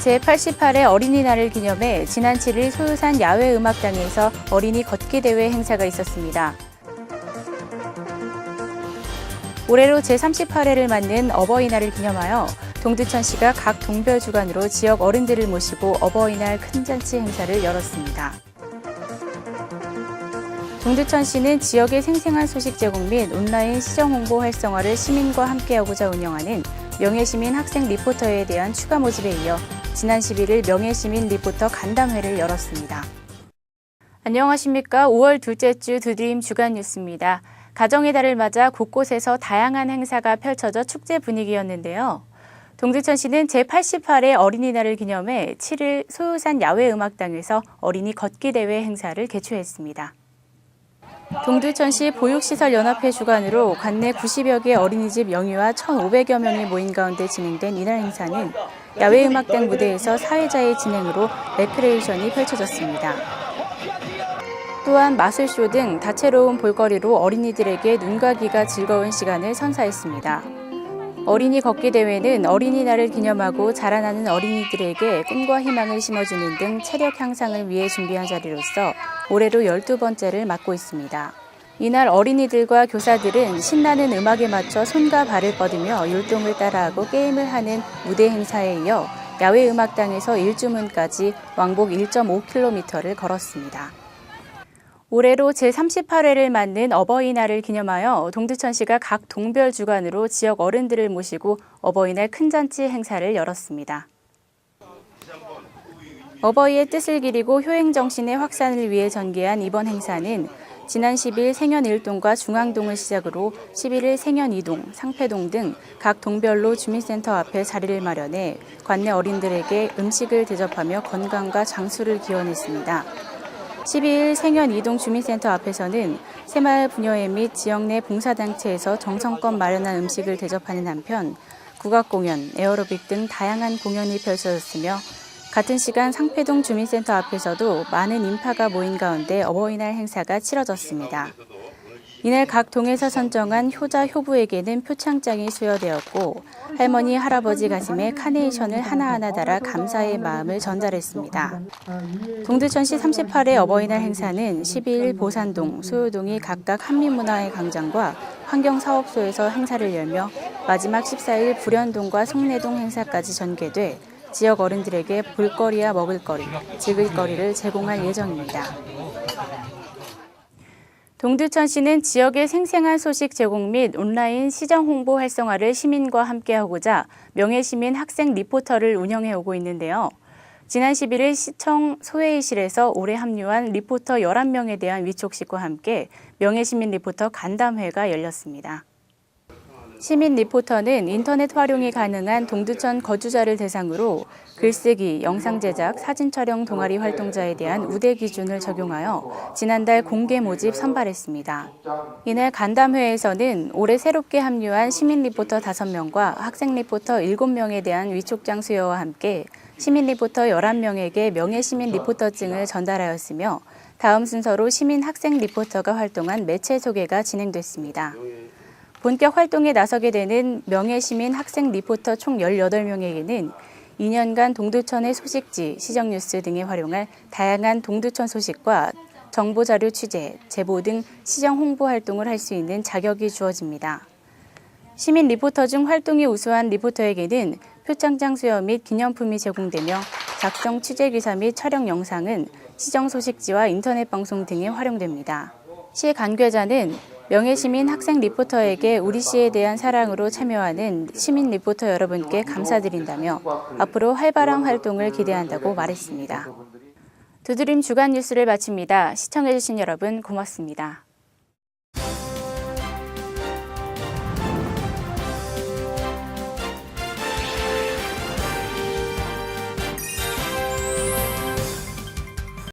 제88회 어린이날을 기념해 지난 7일 소요산 야외음악당에서 어린이 걷기 대회 행사가 있었습니다. 올해로 제38회를 맞는 어버이날을 기념하여 동두천시가 각 동별 주간으로 지역 어른들을 모시고 어버이날 큰 잔치 행사를 열었습니다. 동두천시는 지역의 생생한 소식 제공 및 온라인 시정 홍보 활성화를 시민과 함께하고자 운영하는 명예시민 학생 리포터에 대한 추가 모집에 이어 지난 11일 명예시민 리포터 간담회를 열었습니다. 안녕하십니까. 5월 둘째 주 두드림 주간 뉴스입니다. 가정의 달을 맞아 곳곳에서 다양한 행사가 펼쳐져 축제 분위기였는데요. 동두천 시는 제88회 어린이날을 기념해 7일 소요산 야외음악당에서 어린이 걷기 대회 행사를 개최했습니다. 동두천시 보육시설연합회 주관으로 관내 90여 개 어린이집 영유아 1,500여 명이 모인 가운데 진행된 이날 행사는 야외 음악당 무대에서 사회자의 진행으로 레크레이션이 펼쳐졌습니다. 또한 마술쇼 등 다채로운 볼거리로 어린이들에게 눈과 귀가 즐거운 시간을 선사했습니다. 어린이 걷기 대회는 어린이날을 기념하고 자라나는 어린이들에게 꿈과 희망을 심어주는 등 체력 향상을 위해 준비한 자리로서 올해로 12번째를 맡고 있습니다. 이날 어린이들과 교사들은 신나는 음악에 맞춰 손과 발을 뻗으며 율동을 따라하고 게임을 하는 무대 행사에 이어 야외 음악당에서 일주문까지 왕복 1.5km를 걸었습니다. 올해로 제38회를 맞는 어버이날을 기념하여 동두천시가 각 동별 주간으로 지역 어른들을 모시고 어버이날 큰 잔치 행사를 열었습니다. 어버이의 뜻을 기리고 효행 정신의 확산을 위해 전개한 이번 행사는 지난 10일 생현 1동과 중앙동을 시작으로 11일 생현 2동, 상패동 등 각 동별로 주민센터 앞에 자리를 마련해 관내 어린들에게 음식을 대접하며 건강과 장수를 기원했습니다. 12일 생현 이동 주민센터 앞에서는 새마을 분여회 및 지역 내 봉사단체에서 정성껏 마련한 음식을 대접하는 한편 국악공연, 에어로빅 등 다양한 공연이 펼쳐졌으며 같은 시간 상패동 주민센터 앞에서도 많은 인파가 모인 가운데 어버이날 행사가 치러졌습니다. 이날 각 동에서 선정한 효자 효부에게는 표창장이 수여되었고 할머니 할아버지 가슴에 카네이션을 하나하나 달아 감사의 마음을 전달했습니다. 동두천시 38회 어버이날 행사는 12일 보산동, 소요동이 각각 한민문화의 광장과 환경사업소에서 행사를 열며 마지막 14일 불현동과 송내동 행사까지 전개돼 지역 어른들에게 볼거리와 먹을거리, 즐길거리를 제공할 예정입니다. 동두천시는 지역의 생생한 소식 제공 및 온라인 시정 홍보 활성화를 시민과 함께하고자 명예시민 학생 리포터를 운영해 오고 있는데요. 지난 11일 시청 소회의실에서 올해 합류한 리포터 11명에 대한 위촉식과 함께 명예시민 리포터 간담회가 열렸습니다. 시민 리포터는 인터넷 활용이 가능한 동두천 거주자를 대상으로 글쓰기, 영상 제작, 사진 촬영 동아리 활동자에 대한 우대 기준을 적용하여 지난달 공개 모집 선발했습니다. 이날 간담회에서는 올해 새롭게 합류한 시민 리포터 5명과 학생 리포터 7명에 대한 위촉장 수여와 함께 시민 리포터 11명에게 명예 시민 리포터증을 전달하였으며 다음 순서로 시민 학생 리포터가 활동한 매체 소개가 진행됐습니다. 본격 활동에 나서게 되는 명예시민 학생 리포터 총 18명에게는 2년간 동두천의 소식지, 시정뉴스 등에 활용할 다양한 동두천 소식과 정보자료 취재, 제보 등 시정 홍보 활동을 할 수 있는 자격이 주어집니다. 시민 리포터 중 활동이 우수한 리포터에게는 표창장 수여 및 기념품이 제공되며 작성 취재 기사 및 촬영 영상은 시정 소식지와 인터넷 방송 등에 활용됩니다. 시 관계자는 명예시민 학생 리포터에게 우리 시에 대한 사랑으로 참여하는 시민 리포터 여러분께 감사드린다며 앞으로 활발한 활동을 기대한다고 말했습니다. 두드림 주간 뉴스를 마칩니다. 시청해주신 여러분 고맙습니다.